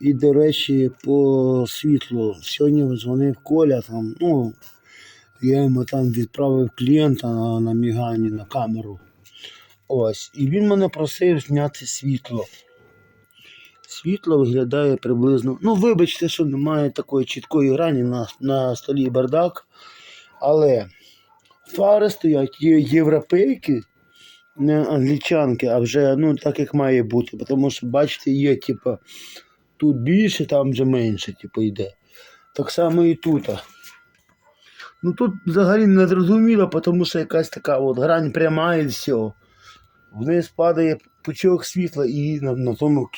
І, до речі, по світлу. Сьогодні дзвонив Коля там, ну, я йому там відправив клієнта на, на мігані на камеру. Ось. І він мене просив зняти світло. Світло виглядає приблизно. Ну, вибачте, що немає такої чіткої грані на, на столі бардак. Але фари стоять є європейки, не англічанки, а вже ну, так як має бути. Тому що, бачите, є, типу, тут більше, там вже менше, типу, йде. Так само і тут. Ну тут взагалі не зрозуміло, тому що якась така от грань пряма і все. Вниз падає пучок світла і на, на тому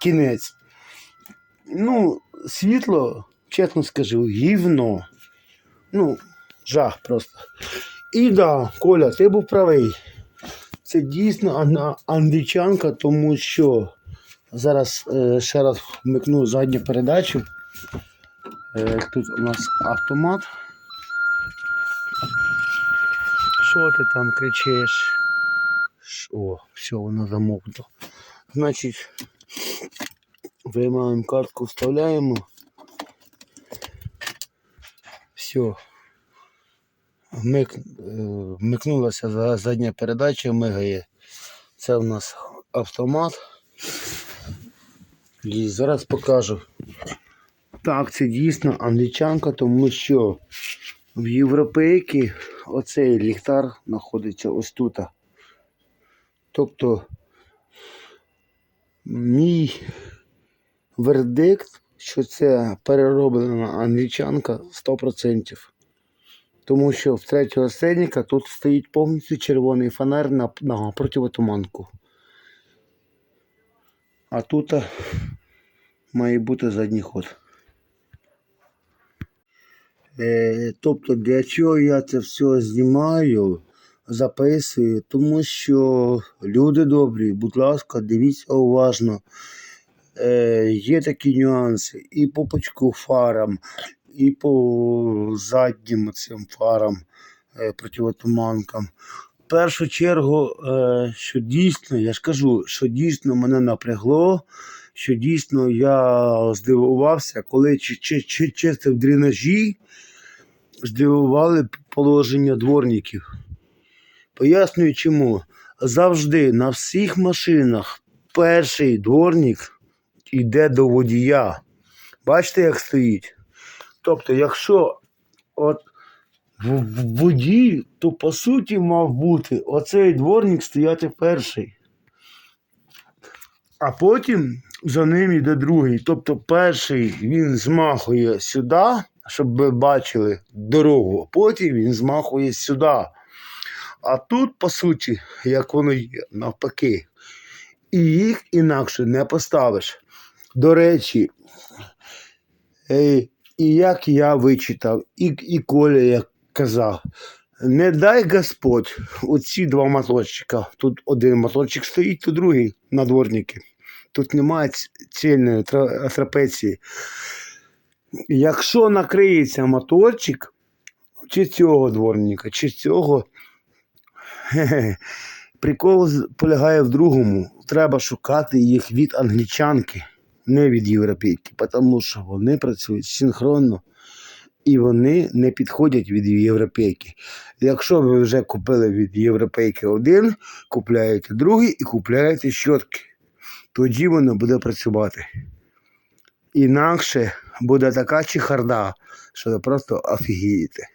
кінець. Ну, світло, чесно скажу, гівно. Ну, жах просто. І да, Коля, ти був правий. Це дійсно англічанка, тому що зараз е, ще раз вмикну задню передачу. Е, тут у нас автомат. Що ти там кричиш? О, все, воно замовкло. Значить, виймаємо картку, вставляємо. Все. Вмик, е, вмикнулася задня передача, мигає. Це у нас автомат. І зараз покажу. Так, це дійсно англічанка, тому що в європейки оцей ліхтар знаходиться ось тут. Тобто мій вердикт, що це перероблена англічанка 100%. Тому що в третього сценіка тут стоїть повністю червоний фонар на, на противотуманку. А тут а, має бути задній ход. Е, тобто для чого я це все знімаю, записую, тому що люди добрі, будь ласка, дивіться уважно. Е, є такі нюанси і по пучку фарам, і по заднім цим фарам, е, противотуманкам. Першу чергу, е, що дійсно, я ж кажу, що дійсно мене напрягло, що дійсно я здивувався, коли чи, чи, чи, чистив дренажі, здивували положення дворників. Пояснюю чому. Завжди на всіх машинах перший дворник йде до водія. Бачите, як стоїть? Тобто, якщо от в воді, то по суті мав бути оцей дворник стояти перший. А потім за ним йде другий. Тобто перший він змахує сюди, щоб ви бачили дорогу, а потім він змахує сюди. А тут, по суті, як воно є, навпаки. І їх інакше не поставиш. До речі, е, і як я вичитав, і, і Коля як казав, не дай Господь оці два моторчика. Тут один моторчик стоїть, тут другий на дворники. Тут немає цільної трапеції. Якщо накриється моторчик, чи цього дворника, чи цього, прикол полягає в другому. Треба шукати їх від англічанки, не від європейки, тому що вони працюють синхронно і вони не підходять від європейки. Якщо ви вже купили від європейки один, купляєте другий і купляєте щотки. Тоді воно буде працювати. Інакше буде така чехарда, що ви просто офігієте.